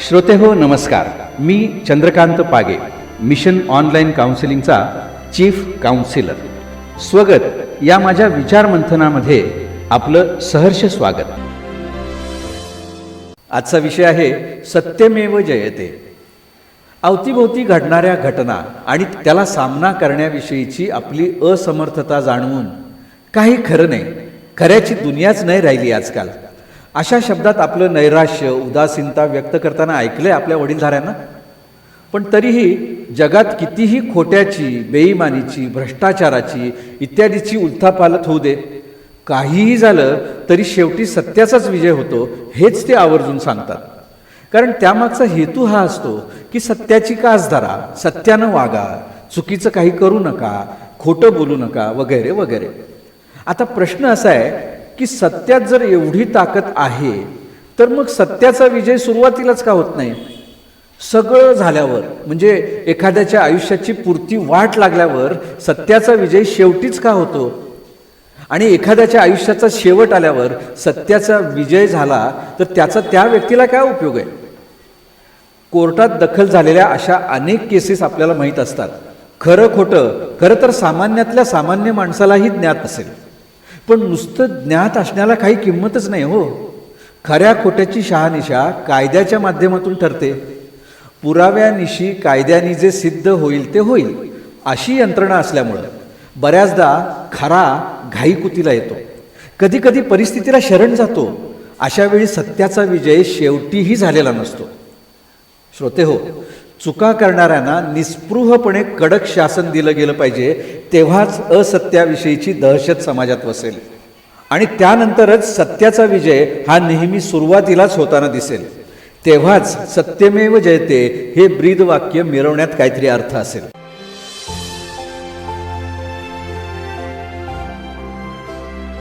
श्रोते हो नमस्कार. मी चंद्रकांत पागे मिशन ऑनलाईन काउन्सिलिंगचा चीफ काउन्सिलर. स्वगत. या माझ्या विचारमंथनामध्ये आपलं सहर्ष स्वागत. आजचा विषय आहे सत्यमेव जयते. अवतीभोवती घडणाऱ्या घटना आणि त्याला सामना करण्याविषयीची आपली असमर्थता जाणवून काही खरं नाही खऱ्याची दुनियाच नाही राहिली आजकाल. अशा शब्दात आपलं नैराश्य उदासीनता व्यक्त करताना ऐकलंय आपल्या वडीलधाऱ्यांना? पण तरीही जगात कितीही खोट्याची बेईमानीची भ्रष्टाचाराची इत्यादीची उलथापालत होऊ दे काहीही झालं तरी शेवटी सत्याचाच विजय होतो हेच ते आवर्जून सांगतात. कारण त्यामागचा हेतू हा असतो की सत्याची कास धरा सत्यानं वागा चुकीचं काही करू नका खोटं बोलू नका वगैरे वगैरे. आता प्रश्न असा आहे की सत्यात जर एवढी ताकद आहे तर मग सत्याचा विजय सुरुवातीलाच का होत नाही? सगळं झाल्यावर म्हणजे एखाद्याच्या आयुष्याची पूर्ती वाट लागल्यावर सत्याचा विजय शेवटीच का होतो? आणि एखाद्याच्या आयुष्याचा शेवट आल्यावर सत्याचा विजय झाला तर त्याचा त्या व्यक्तीला काय उपयोग आहे? कोर्टात दखल झालेल्या अशा अनेक केसेस आपल्याला माहीत असतात. खरं खोटं खरं तर सामान्यातल्या सामान्य माणसालाही ज्ञात असेल पण नुसतं ज्ञात असण्याला काही किंमतच नाही हो. खऱ्या खोट्याची शहानिशा कायद्याच्या माध्यमातून ठरते. पुराव्यानिशी कायद्याने जे सिद्ध होईल ते होईल अशी यंत्रणा असल्यामुळं बऱ्याचदा खरा घाईकुतीला येतो. कधी कधी परिस्थितीला शरण जातो. अशा वेळी सत्याचा विजय शेवटीही झालेला नसतो. श्रोते हो चुका करणाऱ्यांना निस्पृहपणे कडक शासन दिलं गेलं पाहिजे तेव्हाच असत्याविषयीची दहशत समाजात वसेल. आणि त्यानंतरच सत्याचा विजय हा नेहमी सुरुवातीलाच होताना दिसेल. तेव्हाच सत्यमेव जयते हे ब्रीद वाक्य मिरवण्यात काहीतरी अर्थ असेल.